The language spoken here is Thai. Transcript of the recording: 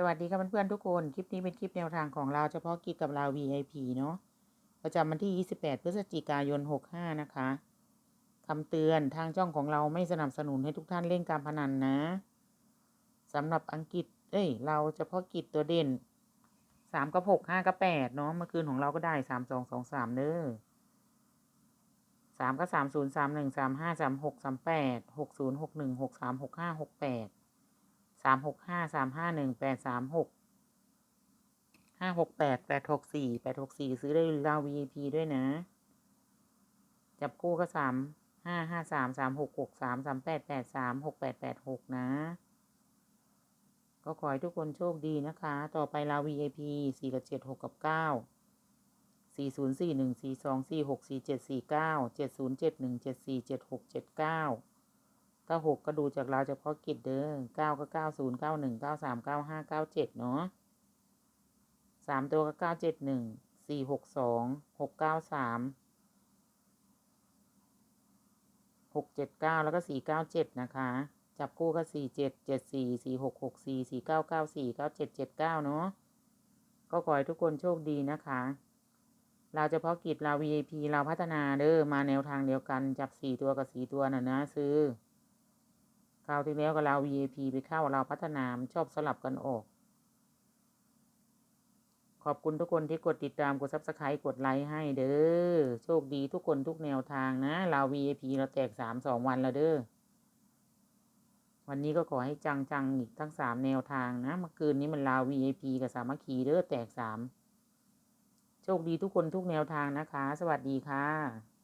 สวัสดีค่ะเพื่อนๆทุกคน คลิปนี้เป็นคลิปแนวทางของเราเฉพาะกิจกับเรา VIP เนาะประจำวันที่ 28 พฤศจิกายน 65 นะคะคำเตือนทางช่องของเราไม่สนับสนุนให้ทุกท่านเล่นการพนันนะสำหรับอังกฤษ เอ้ย เราเฉพาะกิจตัวเด่น 3 กับ 6 5 กับ 8 เนาะเมื่อคืนของเราก็ได้ 3 2 2 3 เด้อ3ก็3 0 3 1 3 5 3 6 3 8 6 0 6 1 6 3 6 5 6 8 สามหกห้าสามห้าหนึ่งแปดสามหกห้าหกแปดแปดหกสี่แปดหกสี่ซื้อได้ราว VIP ด้วยนะ จับคู่ก็สามห้าห้าสามสามหกหกสามสามแปดแปดสามหกแปดแปดหกนะ ก็ขอให้ทุกคนโชคดีนะคะ ต่อไปราว VIP สี่กับเจ็ดหกกับเก้าสี่ศูนย์สี่หนึ่งสี่สองสี่หกสี่เจ็ดสี่เก้าเจ็ดศูนย์เจ็ดหนึ่งเจ็ดสี่เจ็ดหกเจ็ดเก้า ถ้าหกก็ดูจากเราเฉพาะกิจเด้อเก้าก็เก้าศูนย์เก้าหนึ่งเก้าสามเก้าห้าเก้าเจ็ดเนาะสามตัวก็เก้าเจ็ดหนึ่งสี่หกสองหกเก้าสามหกเจ็ดเก้าแล้วก็สี่เก้าเจ็ดนะคะ จับคู่ก็สี่เจ็ดเจ็ดสี่สี่หกหกสี่สี่เก้าเก้าสี่เก้าเจ็ดเจ็ดเก้าเนาะก็ขอให้ทุกคนโชคดีนะคะเราเฉพาะกิจเรา VIP เราพัฒนาเด้อมาแนวทางเดียวกันจับสี่ตัวกับสี่ตัวน่ะนะซื้อ คราวที่แล้วก็เรา VIP ไปเข้าเราพัฒนามชอบสลับกันออก ขอบคุณทุกคนที่กดติดตามกด Subscribe กดไลค์ให้เด้อ โชคดีทุกคนทุกแนวทางนะ เรา VIP เราแตกสามสองวันแล้วเด้อ วันนี้ก็ขอให้จังจังอีกทั้งสามแนวทางนะ เมื่อคืนนี้มันลาว VIP กับสามัคคีเด้อแตกสามโชคดีทุกคนทุกแนวทางนะคะ สวัสดีค่ะ